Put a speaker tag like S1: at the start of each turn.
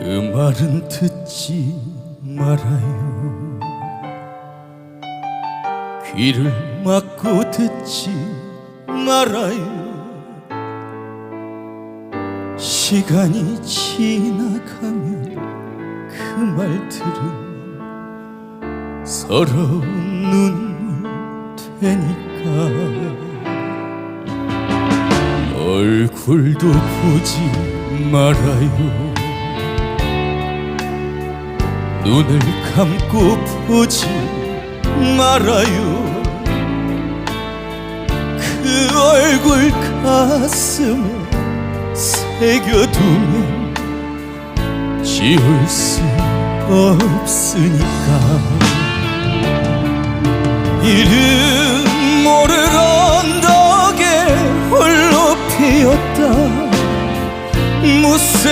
S1: 그 말은 듣지 말아요. 귀를 막고 듣지 말아요. 시간이 지나가면 그 말들은 서러운 눈물 되니까 얼굴도 보지 말아요 눈을 감고 보지 말아요. 그 얼굴 가슴에 새겨두면 지울 수 없으니까. 이름 모를 언덕에 홀로 피었다. 무쇠